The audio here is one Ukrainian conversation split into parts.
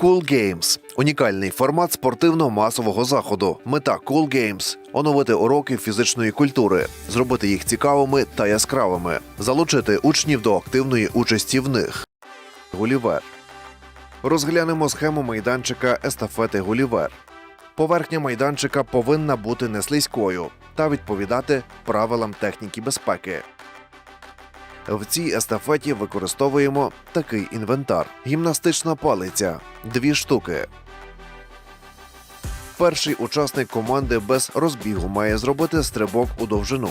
Cool Games – унікальний формат спортивно-масового заходу. Мета Cool Games – оновити уроки фізичної культури, зробити їх цікавими та яскравими, залучити учнів до активної участі в них. Гулівер. Розглянемо схему майданчика естафети Гулівер. Поверхня майданчика повинна бути не слизькою та відповідати правилам техніки безпеки. В цій естафеті використовуємо такий інвентар: гімнастична палиця дві штуки. Перший учасник команди без розбігу має зробити стрибок у довжину.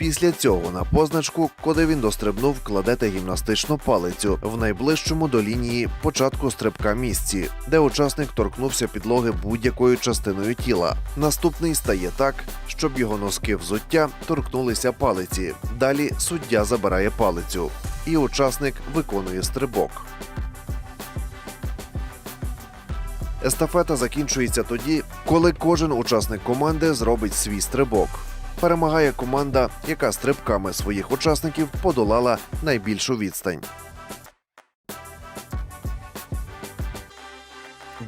Після цього на позначку, куди він дострибнув, кладете гімнастичну палицю в найближчому до лінії початку стрибка місці, де учасник торкнувся підлоги будь-якою частиною тіла. Наступний стає так, щоб його носки взуття торкнулися палиці. Далі суддя забирає палицю, і учасник виконує стрибок. Естафета закінчується тоді, коли кожен учасник команди зробить свій стрибок. Перемагає команда, яка стрибками своїх учасників подолала найбільшу відстань.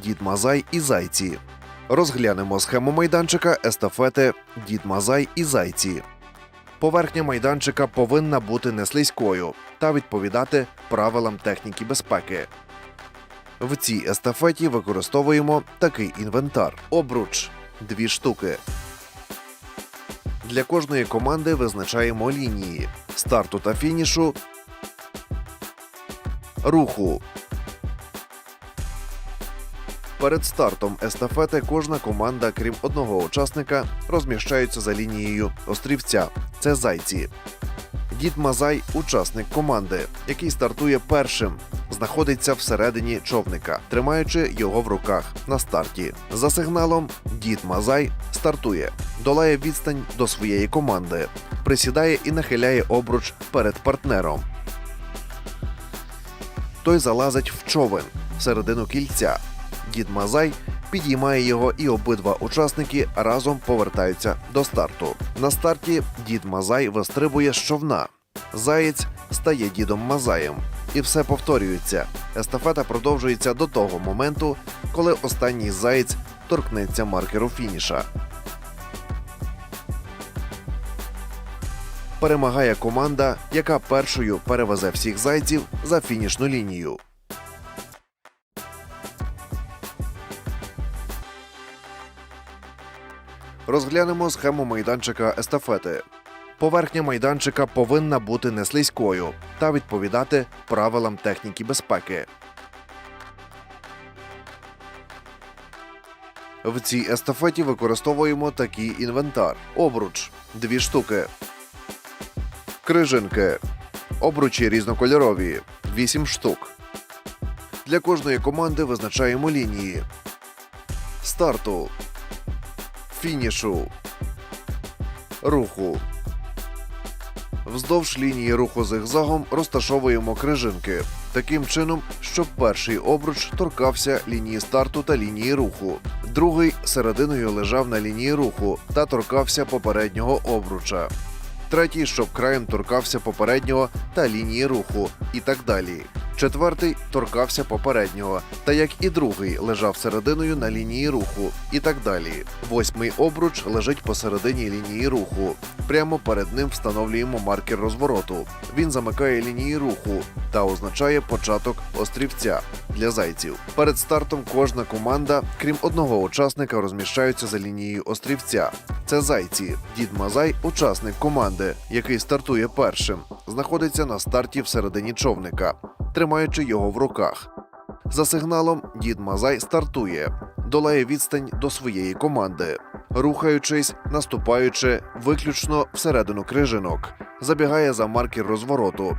Дід Мазай і зайці. Розглянемо схему майданчика естафети Дід Мазай і зайці. Поверхня майданчика повинна бути не слизькою та відповідати правилам техніки безпеки. В цій естафеті використовуємо такий інвентар: обруч дві штуки. Для кожної команди визначаємо лінії старту та фінішу, руху. Перед стартом естафети кожна команда, крім одного учасника, розміщаються за лінією острівця. Це зайці. Дід Мазай учасник команди, який стартує першим, знаходиться всередині човника, тримаючи його в руках на старті. За сигналом Дід Мазай стартує, долає відстань до своєї команди, присідає і нахиляє обруч перед партнером. Той залазить в човен всередину кільця. Дід Мазай підіймає його, і обидва учасники разом повертаються до старту. На старті дід Мазай вистрибує з човна. Заєць стає дідом Мазаєм. І все повторюється. Естафета продовжується до того моменту, коли останній заєць торкнеться маркеру фініша. Перемагає команда, яка першою перевезе всіх зайців за фінішну лінію. Розглянемо схему майданчика естафети. Поверхня майданчика повинна бути не слизькою та відповідати правилам техніки безпеки. В цій естафеті використовуємо такий інвентар: обруч дві штуки, крижинки, обручі різнокольорові. 8 штук. Для кожної команди визначаємо лінії. Старту, фінішу, руху. Вздовж лінії руху зигзагом розташовуємо крижинки. Таким чином, щоб перший обруч торкався лінії старту та лінії руху, другий серединою лежав на лінії руху та торкався попереднього обруча, третій, щоб краєм торкався попереднього та лінії руху, і так далі. Четвертий торкався попереднього, та як і другий лежав серединою на лінії руху, і так далі. Восьмий обруч лежить посередині лінії руху. Прямо перед ним встановлюємо маркер розвороту. Він замикає лінії руху та означає початок острівця для зайців. Перед стартом кожна команда, крім одного учасника, розміщаються за лінією острівця. Це зайці. Дід Мазай, учасник команди, який стартує першим, знаходиться на старті всередині човника, тримаючи його в руках. За сигналом дід Мазай стартує, долає відстань до своєї команди, рухаючись, наступаючи виключно всередину крижинок, забігає за маркер розвороту.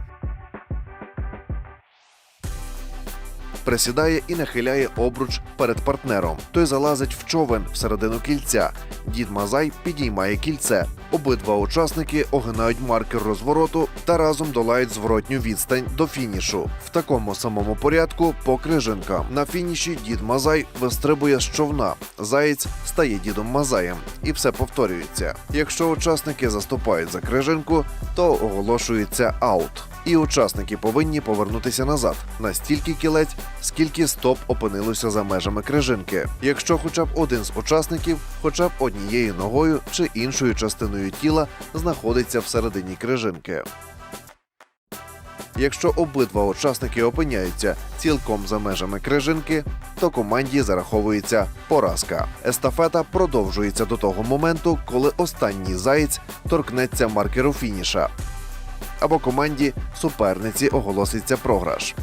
Присідає і нахиляє обруч перед партнером. Той залазить в човен всередину кільця. Дід Мазай підіймає кільце. Обидва учасники огинають маркер розвороту та разом долають зворотню відстань до фінішу. В такому самому порядку по крижинкам. На фініші дід Мазай вистрибує з човна. Заєць стає дідом Мазаєм, і все повторюється. Якщо учасники заступають за крижинку, то оголошується аут. І учасники повинні повернутися назад на стільки кілець, скільки стоп опинилося за межами крижинки. Якщо хоча б один з учасників, хоча б однією ногою чи іншою частиною тіла знаходиться всередині крижинки. Якщо обидва учасники опиняються цілком за межами крижинки, то команді зараховується поразка. Естафета продовжується до того моменту, коли останній заєць торкнеться маркеру фініша. Або команді суперниці оголоситься програш.